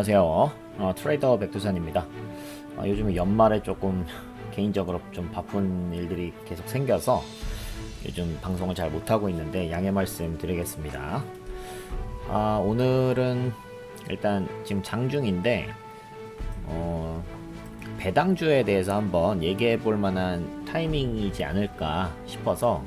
안녕하세요. 어, 트레이더 백두산입니다. 어, 요즘 연말에 조금 개인적으로 좀 바쁜 일들이 계속 생겨서 요즘 방송을 잘 못하고 있는데 양해 말씀 드리겠습니다. 아, 오늘은 일단 지금 장중인데 어, 배당주에 대해서 한번 얘기해 볼 만한 타이밍이지 않을까 싶어서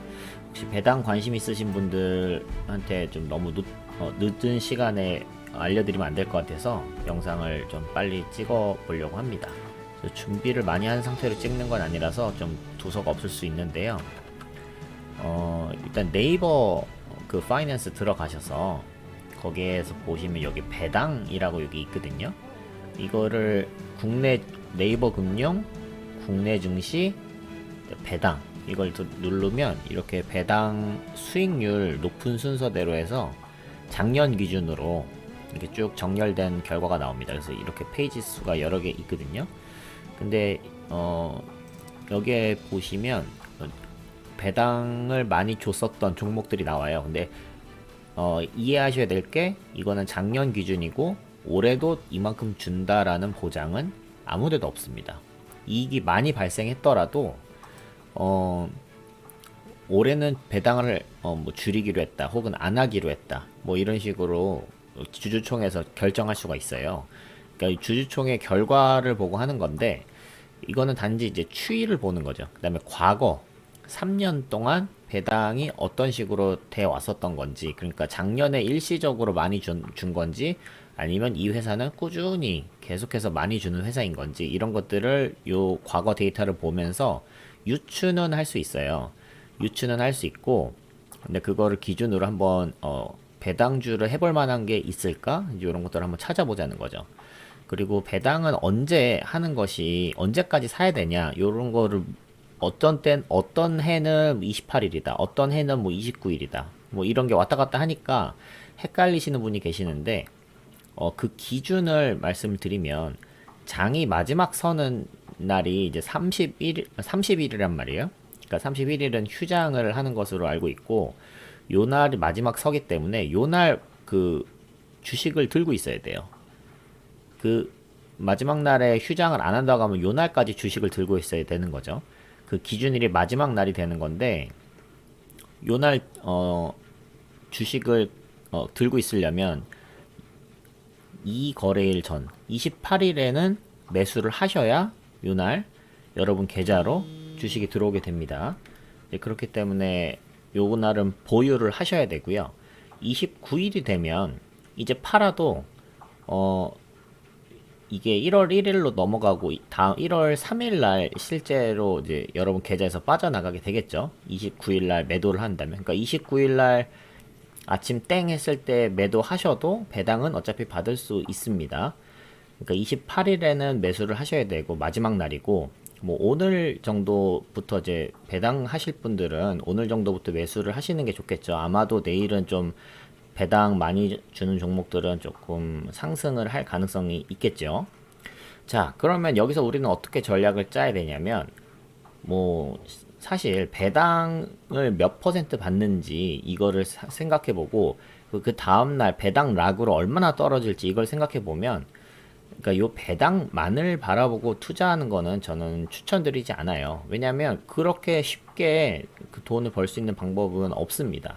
혹시 배당 관심 있으신 분들한테 좀 너무 늦, 어, 늦은 시간에 알려드리면 안 될 것 같아서 영상을 좀 빨리 찍어 보려고 합니다. 준비를 많이 한 상태로 찍는 건 아니라서 좀 두서가 없을 수 있는데요. 어, 일단 네이버 그 파이낸스 들어가셔서 거기에서 보시면 여기 배당이라고 여기 있거든요. 이거를 국내 네이버 금융, 국내 증시, 배당 이걸 또 누르면 이렇게 배당 수익률 높은 순서대로 해서 작년 기준으로 이렇게 쭉 정렬된 결과가 나옵니다. 그래서 이렇게 페이지 수가 여러 개 있거든요. 근데 어 여기에 보시면 어, 배당을 많이 줬었던 종목들이 나와요. 근데 어 이해하셔야 될 게 이거는 작년 기준이고 올해도 이만큼 준다라는 보장은 아무데도 없습니다. 이익이 많이 발생했더라도 어 올해는 배당을 어, 뭐 줄이기로 했다 혹은 안 하기로 했다 뭐 이런 식으로 주주총회에서 결정할 수가 있어요. 그러니까 이 주주총회 결과를 보고 하는 건데 이거는 단지 이제 추이를 보는 거죠. 그다음에 과거 3년 동안 배당이 어떤 식으로 돼 왔었던 건지 그러니까 작년에 일시적으로 많이 준, 준 건지 아니면 이 회사는 꾸준히 계속해서 많이 주는 회사인 건지 이런 것들을 요 과거 데이터를 보면서 유추는 할 수 있어요. 유추는 할 수 있고 근데 그거를 기준으로 한번 어 배당주를 해볼 만한 게 있을까 이런 것들을 한번 찾아보자는 거죠. 그리고 배당은 언제 하는 것이 언제까지 사야 되냐 이런 거를 어떤 땐 어떤 해는 28일이다 어떤 해는 뭐 29일이다 뭐 이런 게 왔다 갔다 하니까 헷갈리시는 분이 계시는데 어 그 기준을 말씀드리면 장이 마지막 서는 날이 이제 31일 30일이란 말이에요. 그러니까 31일은 휴장을 하는 것으로 알고 있고 요 날이 마지막 서기 때문에 요 날 그 주식을 들고 있어야 돼요. 그 마지막 날에 휴장을 안 한다고 하면 요 날까지 주식을 들고 있어야 되는 거죠. 그 기준일이 마지막 날이 되는 건데 요 날 어 주식을 어 들고 있으려면 이 거래일 전 28일에는 매수를 하셔야 요 날 여러분 계좌로 주식이 들어오게 됩니다. 네, 그렇기 때문에 요 날은 보유를 하셔야 되고요. 29일이 되면 이제 팔아도 어 이게 1월 1일로 넘어가고 이- 다음 1월 3일 날 실제로 이제 여러분 계좌에서 빠져나가게 되겠죠. 29일 날 매도를 한다면. 그러니까 29일 날 아침 땡 했을 때 매도하셔도 배당은 어차피 받을 수 있습니다. 그러니까 28일에는 매수를 하셔야 되고 마지막 날이고 뭐 오늘 정도부터 이제 배당 하실 분들은 오늘 정도부터 매수를 하시는 게 좋겠죠. 아마도 내일은 좀 배당 많이 주는 종목들은 조금 상승을 할 가능성이 있겠죠. 자, 그러면 여기서 우리는 어떻게 전략을 짜야 되냐면 뭐 사실 배당을 몇 퍼센트 받는지 이거를 사- 생각해 보고 그- 그 다음 날 배당 락으로 얼마나 떨어질지 이걸 생각해 보면 그러니까 요 배당만을 바라보고 투자하는 거는 저는 추천드리지 않아요. 왜냐하면 그렇게 쉽게 그 돈을 벌 수 있는 방법은 없습니다.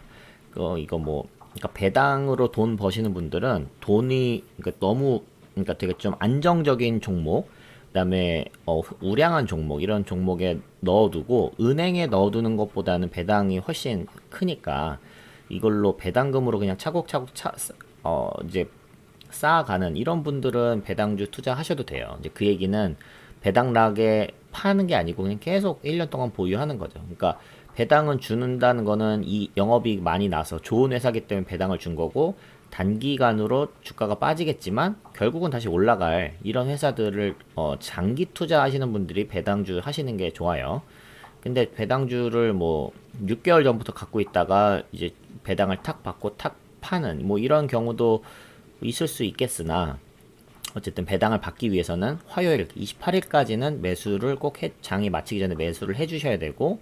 그 이거 뭐 그러니까 배당으로 돈 버시는 분들은 돈이 그러니까 너무 그러니까 되게 좀 안정적인 종목 그다음에 어, 우량한 종목 이런 종목에 넣어두고 은행에 넣어두는 것보다는 배당이 훨씬 크니까 이걸로 배당금으로 그냥 차곡차곡 차, 어 이제 쌓아가는 이런 분들은 배당주 투자하셔도 돼요. 이제 그 얘기는 배당락에 파는 게 아니고 그냥 계속 1년 동안 보유하는 거죠. 그러니까 배당은 주는다는 거는 이 영업이익 많이 나서 좋은 회사기 때문에 배당을 준 거고 단기간으로 주가가 빠지겠지만 결국은 다시 올라갈 이런 회사들을 어, 장기 투자하시는 분들이 배당주 하시는 게 좋아요. 근데 배당주를 뭐 6개월 전부터 갖고 있다가 이제 배당을 탁 받고 탁 파는 뭐 이런 경우도 있을 수 있겠으나 어쨌든 배당을 받기 위해서는 화요일 28일까지는 매수를 꼭 해, 장이 마치기 전에 매수를 해주셔야 되고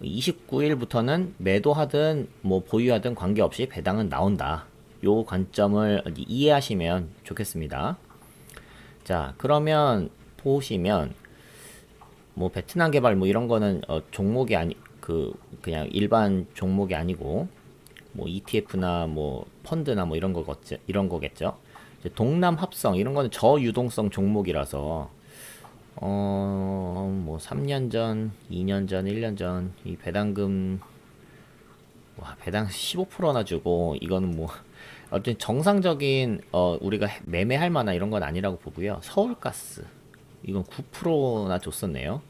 29일부터는 매도하든 뭐 보유하든 관계없이 배당은 나온다. 요 관점을 이해하시면 좋겠습니다. 자, 그러면 보시면 뭐 베트남 개발 뭐 이런 거는 어, 종목이 아니 그 그냥 일반 종목이 아니고 뭐 ETF나 뭐 펀드나 뭐 이런 거겠죠. 이런 거겠죠. 동남 합성 이런 거는 저유동성 종목이라서 어, 뭐 3년 전, 2년 전, 1년 전 이 배당금 와, 배당 15%나 주고 이거는 뭐 어쨌든 정상적인 어, 우리가 해- 매매할 만한 이런 건 아니라고 보고요. 서울가스 이건 9%나 줬었네요.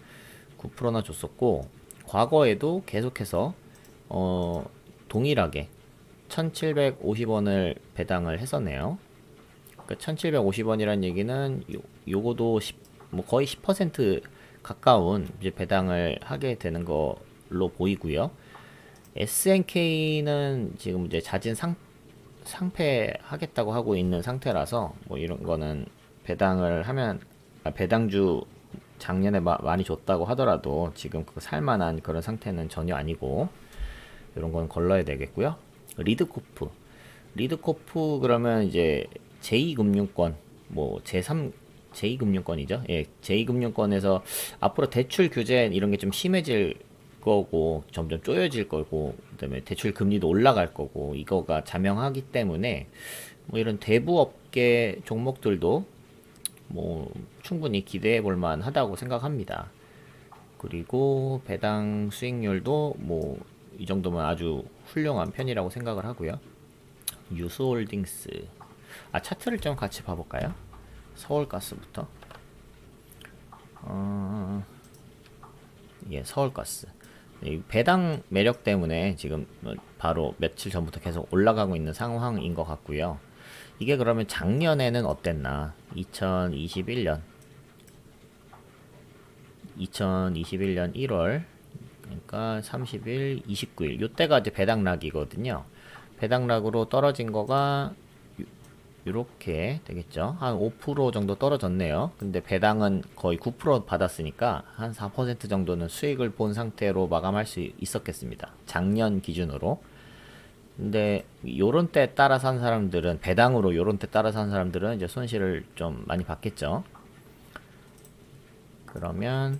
9%나 줬었고 과거에도 계속해서 어, 동일하게 1,750원을 배당을 했었네요. 그 1,750원이라는 얘기는 요, 요거도 10, 뭐 거의 10% 가까운 이제 배당을 하게 되는 걸로 보이고요. SNK는 지금 이제 자진 상 상패하겠다고 하고 있는 상태라서 뭐 이런 거는 배당을 하면 아, 배당주 작년에 마, 많이 줬다고 하더라도 지금 그 살만한 그런 상태는 전혀 아니고 이런 건 걸러야 되겠고요. 리드코프 리드코프 그러면 이제 제2금융권 뭐 제3 제2금융권이죠. 예, 제2금융권에서 앞으로 대출 규제 이런 게 좀 심해질 거고 점점 쪼여질 거고 그다음에 대출 금리도 올라갈 거고 이거가 자명하기 때문에 뭐 이런 대부 업계 종목들도 뭐 충분히 기대해 볼 만하다고 생각합니다. 그리고 배당 수익률도 뭐 이 정도면 아주 훌륭한 편이라고 생각을 하고요. 유스홀딩스 아 차트를 좀 같이 봐볼까요? 서울가스부터 어, 예 서울가스 이 배당 매력 때문에 지금 뭐 바로 며칠 전부터 계속 올라가고 있는 상황인 것 같고요. 이게 그러면 작년에는 어땠나? 2021년 2021년 1월 그러니까 30일, 29일 요때가 이제 배당락이거든요. 배당락으로 떨어진 거가 이렇게 되겠죠. 한 5% 정도 떨어졌네요. 근데 배당은 거의 9% 받았으니까 한 4% 정도는 수익을 본 상태로 마감할 수 있었겠습니다. 작년 기준으로. 근데 요런 때 따라 산 사람들은 배당으로 요런 때 따라 산 사람들은 이제 손실을 좀 많이 받겠죠. 그러면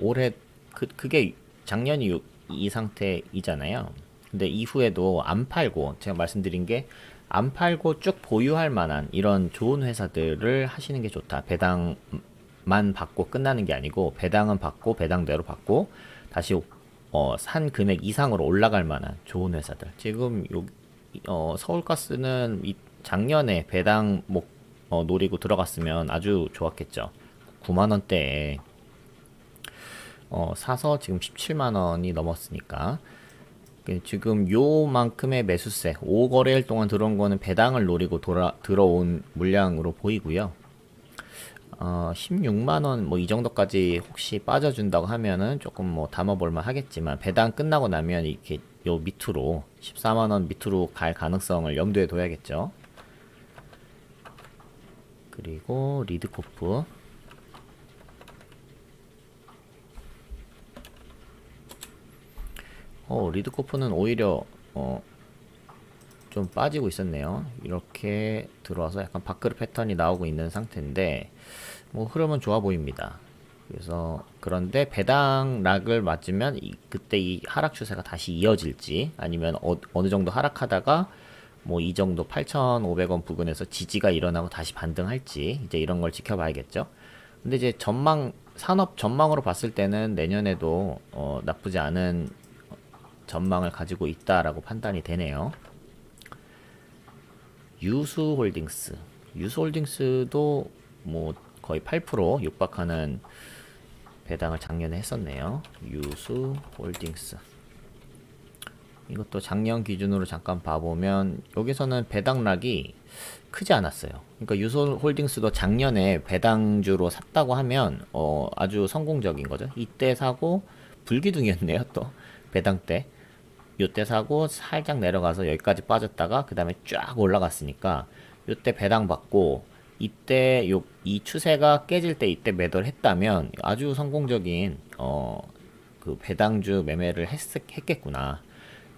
올해 그 그게 작년이 요- 이 상태이잖아요. 근데 이후에도 안 팔고 제가 말씀드린 게 안 팔고 쭉 보유할 만한 이런 좋은 회사들을 하시는 게 좋다. 배당만 받고 끝나는 게 아니고 배당은 받고 배당대로 받고 다시 어, 산 금액 이상으로 올라갈 만한 좋은 회사들. 지금 요 어, 서울가스는 이 작년에 배당 목 어, 노리고 들어갔으면 아주 좋았겠죠. 9만 원대에 어, 사서 지금 17만 원이 넘었으니까 그 지금 요만큼의 매수세 5거래일 동안 들어온 거는 배당을 노리고 돌아, 들어온 물량으로 보이고요. 어, 16만 원 뭐 이 정도까지 혹시 빠져준다고 하면은 조금 뭐 담아볼만 하겠지만 배당 끝나고 나면 이렇게 요 밑으로 14만 원 밑으로 갈 가능성을 염두에 둬야겠죠. 그리고 리드코프 어, 리드코프는 오히려 어, 좀 빠지고 있었네요. 이렇게 들어와서 약간 밥그릇 패턴이 나오고 있는 상태인데 뭐 흐름은 좋아 보입니다. 그래서 그런데 배당 락을 맞으면 이, 그때 이 하락 추세가 다시 이어질지 아니면 어, 어느 정도 하락하다가 뭐 이 정도 8,500원 부근에서 지지가 일어나고 다시 반등할지 이제 이런 걸 지켜봐야겠죠. 근데 이제 전망 산업 전망으로 봤을 때는 내년에도 어, 나쁘지 않은 전망을 가지고 있다라고 판단이 되네요. 유수홀딩스, 유수홀딩스도 뭐 거의 8% 육박하는 배당을 작년에 했었네요. 유수홀딩스. 이것도 작년 기준으로 잠깐 봐보면 여기서는 배당락이 크지 않았어요. 그러니까 유소홀딩스도 작년에 배당주로 샀다고 하면 어, 아주 성공적인 거죠. 이때 사고 불기둥이었네요. 또 배당 때. 요때 사고 살짝 내려가서 여기까지 빠졌다가 그 다음에 쫙 올라갔으니까 요때 배당 받고 이때 요 이 추세가 깨질 때 이때 매도를 했다면 아주 성공적인 어 그 배당주 매매를 했, 했겠구나.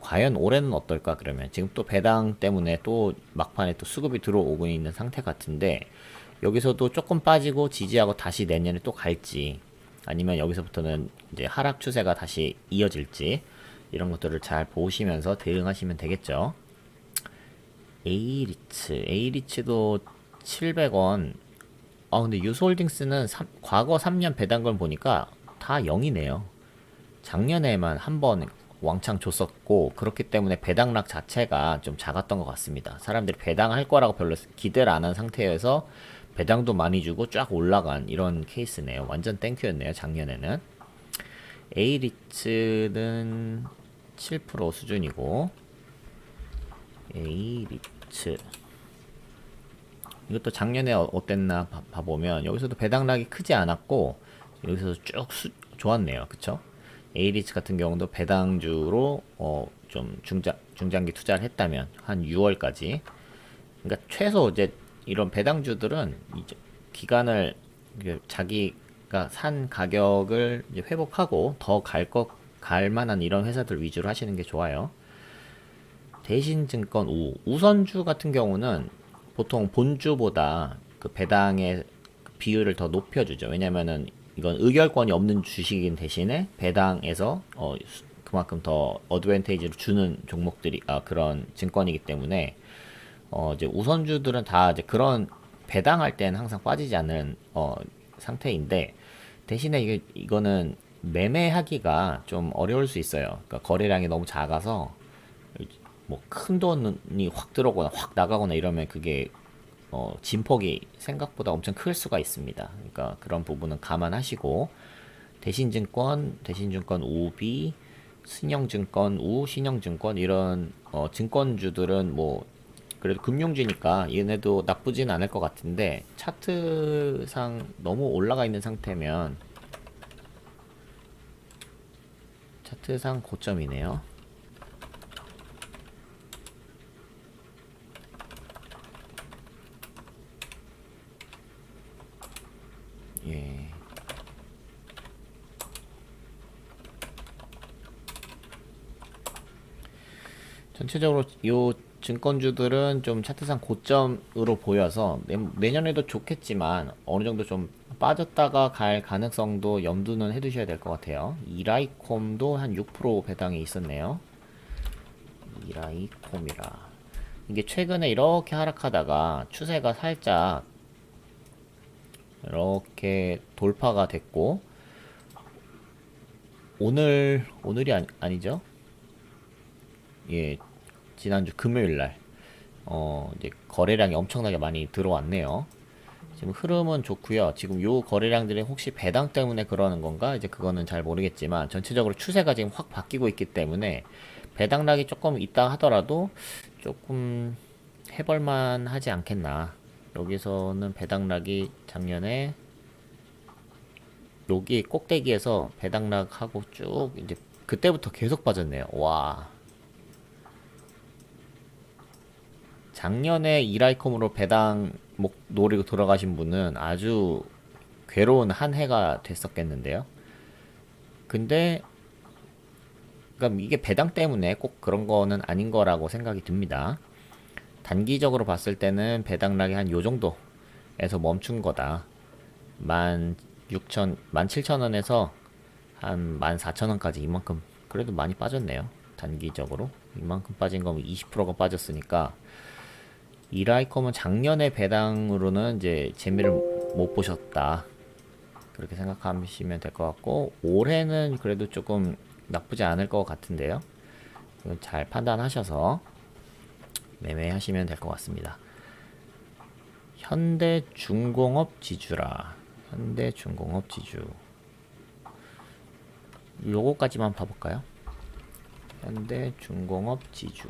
과연 올해는 어떨까 그러면 지금 또 배당 때문에 또 막판에 또 수급이 들어오고 있는 상태 같은데 여기서도 조금 빠지고 지지하고 다시 내년에 또 갈지 아니면 여기서부터는 이제 하락 추세가 다시 이어질지 이런 것들을 잘 보시면서 대응하시면 되겠죠. A리츠, A리츠도 700원. 아 근데 유소홀딩스는 삼- 과거 3년 배당금 보니까 다 0이네요. 작년에만 한 번 왕창 줬었고 그렇기 때문에 배당락 자체가 좀 작았던 것 같습니다. 사람들이 배당할 거라고 별로 기대를 안 한 상태에서 배당도 많이 주고 쫙 올라간 이런 케이스네요. 완전 땡큐였네요. 작년에는 A리츠는 7% 수준이고 A리츠 이것도 작년에 어- 어땠나 봐- 봐보면 여기서도 배당락이 크지 않았고 여기서 쭉 수, 좋았네요. 그쵸? A리츠 같은 경우도 배당주로 어, 좀 중장, 중장기 투자를 했다면 한 6월까지 그러니까 최소 이제 이런 배당주들은 이제 기간을 자기가 산 가격을 회복하고 더 갈 것 갈 만한 이런 회사들 위주로 하시는 게 좋아요. 대신증권 우 우선주 같은 경우는 보통 본주보다 그 배당의 그 비율을 더 높여주죠. 왜냐면은 이건 의결권이 없는 주식인 대신에 배당에서 어 수- 그만큼 더 어드밴테이지를 주는 종목들이 아 그런 증권이기 때문에 어 이제 우선주들은 다 이제 그런 배당할 때는 항상 빠지지 않는 어 상태인데 대신에 이게 이거는 매매하기가 좀 어려울 수 있어요. 그러니까 거래량이 너무 작아서 뭐 큰 돈이 확 들어오거나 확 나가거나 이러면 그게 어, 진폭이 생각보다 엄청 클 수가 있습니다. 그러니까 그런 부분은 감안하시고 대신증권, 대신증권 우비, 신영증권 우, 신영증권 이런 어, 증권주들은 뭐 그래도 금융주니까 얘네도 나쁘진 않을 것 같은데 차트상 너무 올라가 있는 상태면 차트상 고점이네요. 예. 전체적으로 요 증권주들은 좀 차트상 고점으로 보여서 내, 내년에도 좋겠지만 어느 정도 좀 빠졌다가 갈 가능성도 염두는 해두셔야 될 것 같아요. 이라이콤도 한 6% 배당이 있었네요. 이라이콤이라 이게 최근에 이렇게 하락하다가 추세가 살짝 이렇게 돌파가 됐고 오늘 오늘이 아니, 아니죠? 예, 지난주 금요일 날 어, 이제 거래량이 엄청나게 많이 들어왔네요. 지금 흐름은 좋고요. 지금 요 거래량들이 혹시 배당 때문에 그러는 건가? 이제 그거는 잘 모르겠지만 전체적으로 추세가 지금 확 바뀌고 있기 때문에 배당락이 조금 있다 하더라도 조금 해볼만 하지 않겠나. 여기서는 배당락이 작년에 여기 꼭대기에서 배당락하고 쭉 이제 그때부터 계속 빠졌네요. 와. 작년에 이라이콤으로 배당 목 노리고 돌아가신 분은 아주 괴로운 한 해가 됐었겠는데요. 근데 그러니까 이게 배당 때문에 꼭 그런 거는 아닌 거라고 생각이 듭니다. 단기적으로 봤을 때는 배당락이 한 요 정도에서 멈춘 거다. 16,000, 17,000원에서 한 14,000원까지 이만큼 그래도 많이 빠졌네요. 단기적으로. 이만큼 빠진 거면 20%가 빠졌으니까 이라이컴은 작년에 배당으로는 이제 재미를 못 보셨다. 그렇게 생각하시면 될 것 같고 올해는 그래도 조금 나쁘지 않을 것 같은데요. 잘 판단하셔서 매매하시면 될 것 같습니다. 현대중공업 지주라. 현대중공업 지주. 요거까지만 봐볼까요? 현대중공업 지주.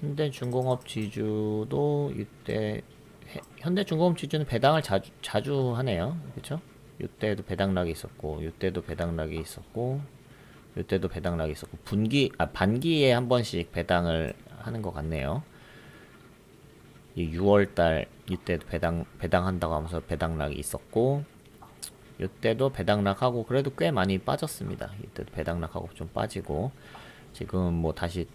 현대중공업 지주도 이때 해- 현대중공업 지주는 배당을 자주 자주 하네요. 그렇죠? 이때도 배당락이 있었고 이때도 배당락이 있었고 이때도 배당락이 있었고 분기 아 반기에 한 번씩 배당을 하는 것 같네요. 이 6월달 이때도 배당 배당한다고 하면서 배당락이 있었고 이때도 배당락하고 그래도 꽤 많이 빠졌습니다. 이때도 배당락하고 좀 빠지고 지금 뭐 다시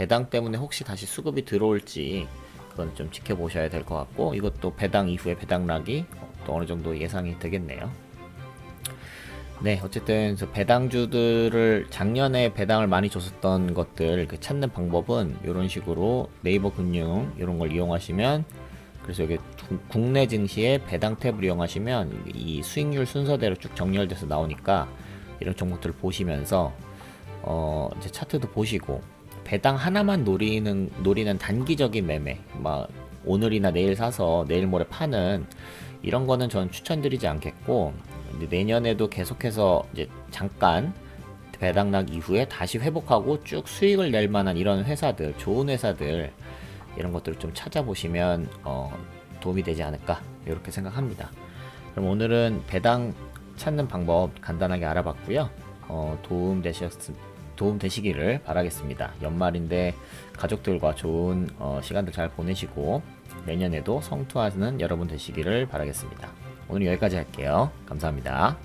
배당 때문에 혹시 다시 수급이 들어올지 그건 좀 지켜보셔야 될 것 같고 이것도 배당 이후에 배당락이 또 어느 정도 예상이 되겠네요. 네, 어쨌든 저 배당주들을 작년에 배당을 많이 줬었던 것들 그 찾는 방법은 이런 식으로 네이버 금융 이런 걸 이용하시면 그래서 여기 구- 국내 증시의 배당 탭을 이용하시면 이 수익률 순서대로 쭉 정렬돼서 나오니까 이런 종목들을 보시면서 어 이제 차트도 보시고 배당 하나만 노리는 노리는 단기적인 매매 막 오늘이나 내일 사서 내일 모레 파는 이런 거는 저는 추천드리지 않겠고 내년에도 계속해서 이제 잠깐 배당락 이후에 다시 회복하고 쭉 수익을 낼 만한 이런 회사들 좋은 회사들 이런 것들을 좀 찾아보시면 어, 도움이 되지 않을까 이렇게 생각합니다. 그럼 오늘은 배당 찾는 방법 간단하게 알아봤고요. 어, 도움 되셨 도움 되시기를 바라겠습니다. 연말인데 가족들과 좋은 어, 시간들 잘 보내시고 내년에도 성투하는 여러분 되시기를 바라겠습니다. 오늘 여기까지 할게요. 감사합니다.